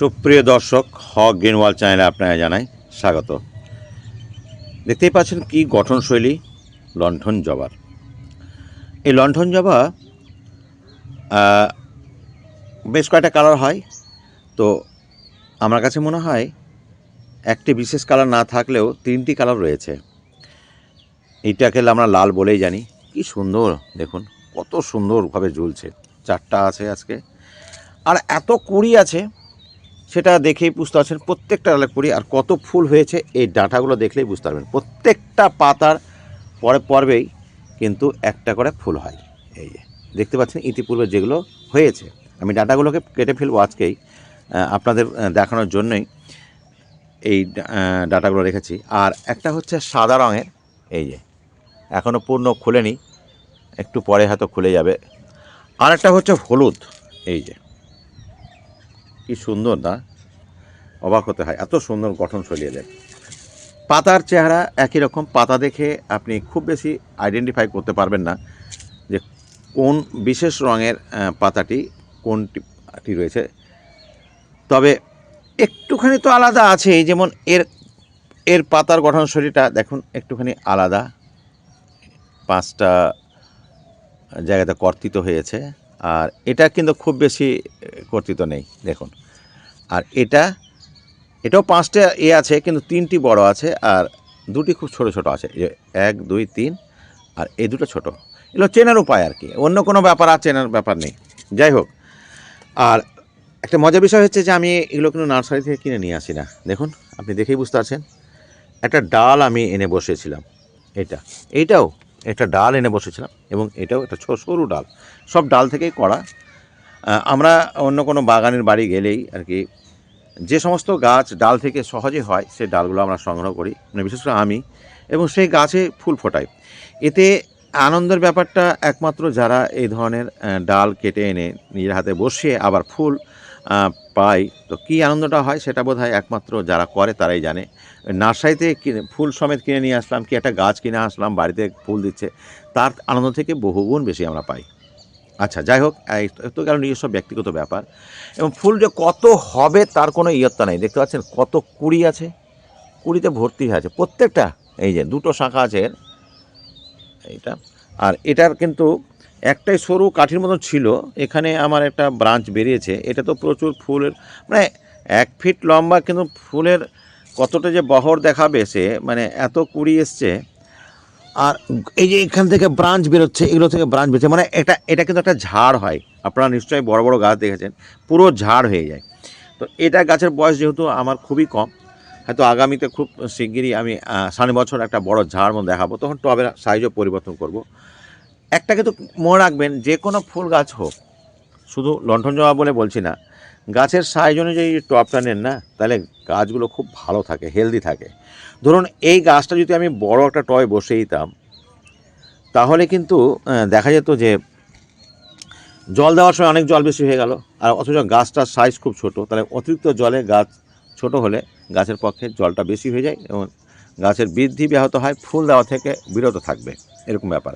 সুপ্রিয় দর্শক, হক গ্রিনওয়াল চ্যানেলে আপনারা জানাই স্বাগত। দেখতেই পাচ্ছেন কি গঠনশৈলী লণ্ঠন জবার। এই লণ্ঠন জবা বেশ কয়েকটা কালার হয়। তো আমার কাছে মনে হয় একটি বিশেষ কালার না থাকলেও তিনটি কালার রয়েছে। এইটাকে আমরা লাল বলেই জানি। কি সুন্দর, দেখুন, কত সুন্দরভাবে ঝুলছে। চারটা আছে আজকে। আর এত কুড়ি আছে সেটা দেখেই বুঝতে পারছেন প্রত্যেকটা কুড়ি আর কত ফুল হয়েছে, এই ডাঁটাগুলো দেখলেই বুঝতে পারবেন। প্রত্যেকটা পাতার পরে পর্বেই কিন্তু একটা করে ফুল হয়। এই যে, দেখতে পাচ্ছেন ইতিপূর্বে যেগুলো হয়েছে। আমি ডাঁটাগুলোকে কেটে ফেলব আজকেই আপনাদের দেখানোর জন্যই এই ডাটাগুলো রেখেছি। আর একটা হচ্ছে সাদা রঙের, এই যে এখনও পূর্ণ খুলেনি, একটু পরে হয়তো খুলে যাবে। আর একটা হচ্ছে হলুদ, এই যে কি সুন্দর না? অবাক হতে হয়। এত সুন্দর গঠনশৈলী এদের। পাতার চেহারা একই রকম। পাতা দেখে আপনি খুব বেশি আইডেন্টিফাই করতে পারবেন না যে কোন বিশেষ রঙের পাতাটি, কোনটি রয়েছে। তবে একটুখানি তো আলাদা আছেই। যেমন এর এর পাতার গঠন গঠনশৈলীটা দেখুন, একটুখানি আলাদা। পাঁচটা জায়গাতে কর্তিত হয়েছে। আর এটা কিন্তু খুব বেশি কর্তিত নেই। দেখুন। আর এটা, এটাও পাঁচটা এ আছে, কিন্তু তিনটি বড় আছে, আর দুটি খুব ছোট ছোট আছে। এক, দুই, তিন, আর এই দুটো ছোট। এগুলো চেনার উপায় আর কি। অন্য কোনো ব্যাপার আর চেনার ব্যাপার নেই। যাই হোক, আর একটা মজার বিষয় হচ্ছে যে আমি এগুলো কিন্তু নার্সারি থেকে কিনে নিয়ে আসি না। দেখুন, আপনি দেখেই বুঝতে পারছেন। একটা ডাল আমি এনে বসেছিলাম এটা, এইটাও একটা ডাল এনে বসেছিলাম এবং এটাও একটা সরু ডাল। সব ডাল থেকেই করা। আমরা অন্য কোনো বাগানের বাড়ি গেলেই আর কি যে সমস্ত গাছ ডাল থেকে সহজে হয় সেই ডালগুলো আমরা সংগ্রহ করি। মানে বিশেষ করে আমি। এবং সেই গাছে ফুল ফোটাই। এতে আনন্দের ব্যাপারটা একমাত্র যারা এই ধরনের ডাল কেটে এনে নিজের হাতে বসিয়ে আবার ফুল পাই তো কী আনন্দটা হয় সেটা বোধ হয় একমাত্র যারা করে তারাই জানে। নার্সারিতে ফুল সমেত কিনে নিয়ে আসলাম, কি একটা গাছ কিনে আসলাম, বাড়িতে ফুল দিচ্ছে, তার আনন্দ থেকে বহুগুণ বেশি আমরা পাই। আচ্ছা যাই হোক তো গেল নিজস্ব ব্যক্তিগত ব্যাপার। এবং ফুল যে কত হবে তার কোনো ইয়ত্তা নেই। দেখতে পাচ্ছেন কত কুড়ি আছে? কুড়িতে ভর্তি হয়ে আছে। প্রত্যেকটা, এই যে দুটো শাখা আছে এইটা। আর এটার কিন্তু একটাই সরু কাঠির মতো ছিল। এখানে আমার একটা ব্রাঞ্চ বেরিয়েছে। এটা তো প্রচুর ফুলের মানে এক ফিট লম্বা কিন্তু ফুলের কতটা যে বহর দেখাবে সে মানে এত কুড়ি এসছে আর এই যে এখান থেকে ব্রাঞ্চ বেরোচ্ছে এগুলো থেকে ব্রাঞ্চ বেরোচ্ছে মানে এটা এটা কিন্তু একটা ঝাড় হয়। আপনারা নিশ্চয়ই বড় বড় গাছ দেখেছেন পুরো ঝাড় হয়ে যায়। তো এটা গাছের বয়স যেহেতু আমার খুবই কম হয়তো আগামীতে খুব শিগগিরই আমি আহ, সামনের বছর একটা বড় ঝাড় মতো দেখাবো তখন টবের সাইজও পরিবর্তন করব। একটা কিন্তু মনে রাখবেন যে কোনো ফুল গাছ হোক শুধু লণ্ঠন জবা বলে বলছি না গাছের সাইজ অনুযায়ী টবটা নেন না, তাহলে গাছগুলো খুব ভালো থাকে হেলদি থাকে। ধরুন, এই গাছটা যদি আমি বড় একটা টবে বসে দিতাম তাহলে কিন্তু দেখা যেত যে জল দেওয়ার সময় অনেক জল বেশি হয়ে গেল, আর অথচ গাছটার সাইজ খুব ছোট, তাহলে অতিরিক্ত জলে গাছ ছোট হলে গাছের পক্ষে জলটা বেশি হয়ে যায় এবং গাছের বৃদ্ধি ব্যাহত হয়, ফুল দেওয়া থেকে বিরত থাকবে, এরকম ব্যাপার।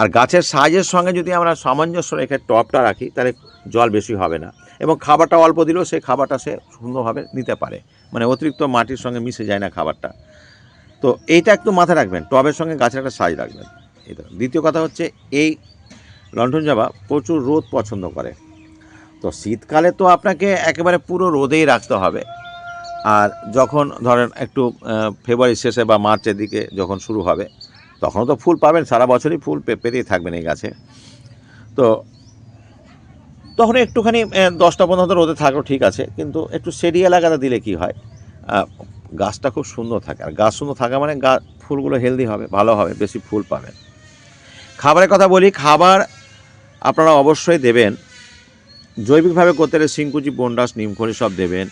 আর গাছের সাইজের সঙ্গে যদি আমরা সামঞ্জস্য রেখে টপটা রাখি, তাহলে জল বেশি হবে না। এবং খাবারটা অল্প দিলেও সেই খাবারটা সে সুন্দরভাবে নিতে পারে। মানে অতিরিক্ত মাটির সঙ্গে মিশে যায় না খাবারটা। তো এইটা একটু মাথায় রাখবেন, টবের সঙ্গে গাছের একটা সাইজ রাখবেন। এটা দ্বিতীয় কথা হচ্ছে, এই লণ্ঠন জবা প্রচুর রোদ পছন্দ করে। তো শীতকালে তো আপনাকে একেবারে পুরো রোদেই রাখতে হবে। আর যখন ধরেন একটু ফেব্রুয়ারি শেষে বা মার্চের দিকে যখন শুরু হবে, তখনও তো ফুল পাবেন, সারা বছরই ফুল পেতেই থাকবেন এই গাছে। তো তখন একটুখানি দশটা পর্যন্ত রোদে থাকলেও ঠিক আছে, কিন্তু একটু সেডি এলাকাতে দিলে কি হয়? গাছটা খুব সুন্দর থাকে, আর গাছ সুন্দর থাকা মানে গা, ফুলগুলো হেলদি হবে, ভালো হবে, বেশি ফুল পাবেন। খাবারের কথা বলি, খাবার আপনারা অবশ্যই দেবেন, জৈবিকভাবে করতে গেলে শিংকুচি বন্ডাস নিমখড়ি সব দেবেন।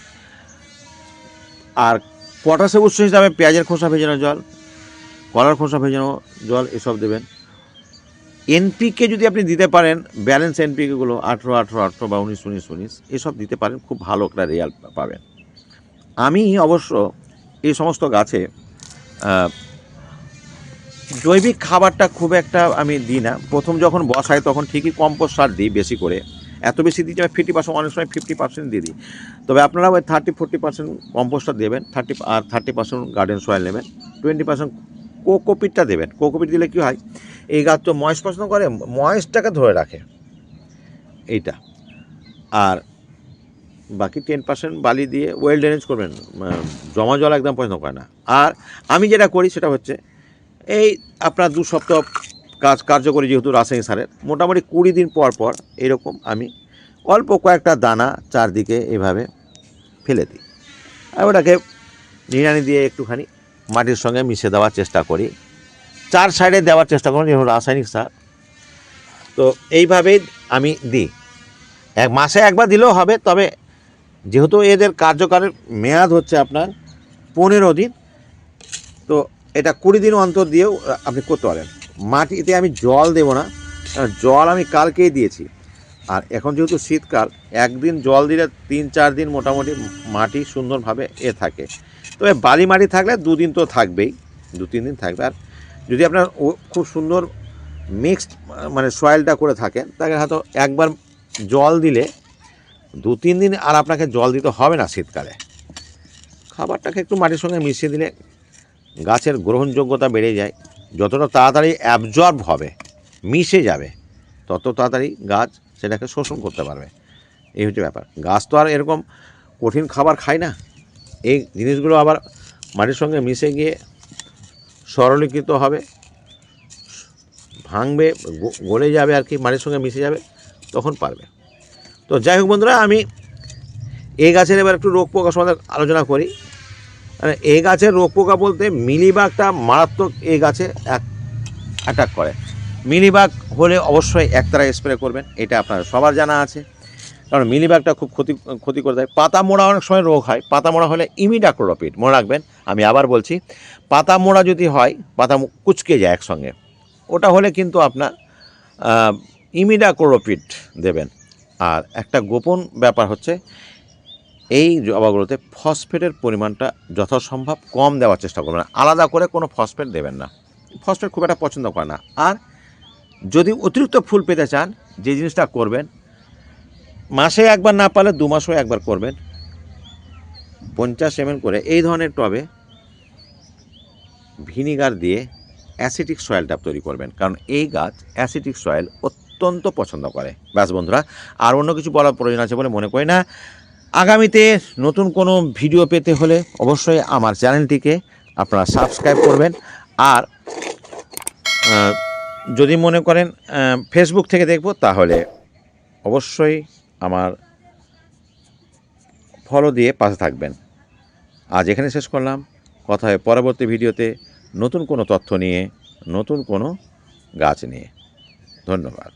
আর পটাশের উৎস হিসাবে পেঁয়াজের খোসা ভেজানো জল, কলার খোসা ভেজানো জল, এসব দেবেন। এনপিকে যদি আপনি দিতে পারেন, ব্যালেন্স এনপিকেগুলো আঠেরো আঠেরো আঠেরো বা উনিশ উনিশ উনিশ, এসব দিতে পারেন, খুব ভালো একটা রেজাল্ট পাবেন। আমি অবশ্য এই সমস্ত গাছে জৈবিক খাবারটা খুব একটা আমি দিই না। প্রথম যখন বসাই তখন ঠিকই কম্পোস্ট সার দিই বেশি করে। এত বেশি দিচ্ছি আমি ফিফটি পার্সেন্ট অনেক সময় ফিফটি পার্সেন্ট দিয়ে দিই। তবে আপনারা ওই থার্টি ফোর্টি পার্সেন্ট কম্পোস্টটা দেবেন থার্টি আর থার্টি পার্সেন্ট গার্ডেন সয়েল নেবেন। টোয়েন্টি পার্সেন্ট কোকোপিটটা দেবেন। কোকোপিট দিলে কী হয়? এই গাছ তো ময়েস পছন্দ করে ময়েসটাকে ধরে রাখে। এইটা। আর বাকি টেন পার্সেন্ট বালি দিয়ে ওয়েল ড্রেনেজ করবেন জমা জল একদম পছন্দ করে না। আর আমি যেটা করি সেটা হচ্ছে, এই আপনার দু সপ্তাহ কাজ কার্যকরী যেহেতু রাসায়নিক সারের, মোটামুটি কুড়ি দিন পর পর এরকম আমি অল্প কয়েকটা দানা চারদিকে এভাবে ফেলে দিই। আর ওটাকে নিড়ানি দিয়ে একটুখানি মাটির সঙ্গে মিশে দেওয়ার চেষ্টা করি। চার সাইডে দেওয়ার চেষ্টা করি রাসায়নিক সার। তো এইভাবেই আমি দিই। এক মাসে একবার দিলেও হবে, তবে যেহেতু এদের কার্যকারের মেয়াদ হচ্ছে আপনার পনেরো দিন, তো এটা কুড়ি দিন অন্তর দিয়েও আপনি করতে পারেন। মাটিতে আমি জল দেবো না জল আমি কালকেই দিয়েছি। আর এখন যেহেতু শীতকাল, একদিন জল দিলে তিন চার দিন মোটামুটি মাটি সুন্দরভাবে এ থাকে। তবে বালি মাটি থাকলে দুদিন তো থাকবেই দু তিন দিন থাকবে। আর যদি আপনার খুব সুন্দর মিক্সড মানে সয়েলটা করে থাকেন তাকে হয়তো একবার জল দিলে দু তিন দিন আর আপনাকে জল দিতে হবে না শীতকালে। খাবারটাকে একটু মাটির সঙ্গে মিশিয়ে দিলে গাছের গ্রহণযোগ্যতা বেড়ে যায়। যতটা তাড়াতাড়ি অ্যাবজর্ব হবে, মিশে যাবে, তত তাড়াতাড়ি গাছ সেটাকে শোষণ করতে পারবে। এই হচ্ছে ব্যাপার। গাছ তো আর এরকম কঠিন খাবার খায় না। এই জিনিসগুলো আবার মাটির সঙ্গে মিশে গিয়ে সরলীকৃত হবে, ভাঙবে গলে যাবে আর কি, মাটির সঙ্গে মিশে যাবে, তখন পারবে। তো যাই হোক বন্ধুরা, আমি এই গাছের এবার একটু রোগ পোকা সম্বন্ধে আলোচনা করি। মানে এই গাছের রোগ পোকা বলতে মিলিবাগটা মারাত্মক এই গাছে এক অ্যাটাক করে। মিলিবাগ হলে অবশ্যই একতারা স্প্রে করবেন, এটা আপনার সবার জানা আছে। কারণ মিলিবাগটা খুব ক্ষতি ক্ষতি করে দেয়। পাতা মোড়া অনেক সময় রোগ হয়। পাতা মোড়া হলে ইমিডাক্লোরোপিড মনে রাখবেন, আমি আবার বলছি পাতা মোড়া যদি হয় পাতা কুচকে যায় একসঙ্গে। ওটা হলে কিন্তু আপনার ইমিডাক্লোরোপিড দেবেন। আর একটা গোপন ব্যাপার হচ্ছে, এই জবাগুলোতে ফসফেটের পরিমাণটা যথাসম্ভব কম দেওয়ার চেষ্টা করবেন। আলাদা করে কোনো ফসফেট দেবেন না। ফসফেট খুব একটা পছন্দ করে না। আর যদি অতিরিক্ত ফুল পেতে চান, যে জিনিসটা করবেন মাসে একবার না পারলে দু মাসেও একবার করবেন। পঞ্চাশ এম করে এই ধরনের টবে ভিনিগার দিয়ে অ্যাসিটিক সয়েল তৈরি করবেন। কারণ এই গাছ অ্যাসিটিক সয়েল অত্যন্ত পছন্দ করে। ব্যাস বন্ধুরা, আর অন্য কিছু বলার প্রয়োজন আছে বলে মনে করি না। আগামীতে নতুন কোনো ভিডিও পেতে হলে অবশ্যই আমার চ্যানেলটিকে আপনারা সাবস্ক্রাইব করবেন। আর যদি মনে করেন ফেসবুক থেকে দেখব, তাহলে অবশ্যই আমার ফলো দিয়ে পাশে থাকবেন। আজ এখানে শেষ করলাম। কথা হয় পরবর্তী ভিডিওতে নতুন কোনো তথ্য নিয়ে, নতুন কোনো গাছ নিয়ে। ধন্যবাদ।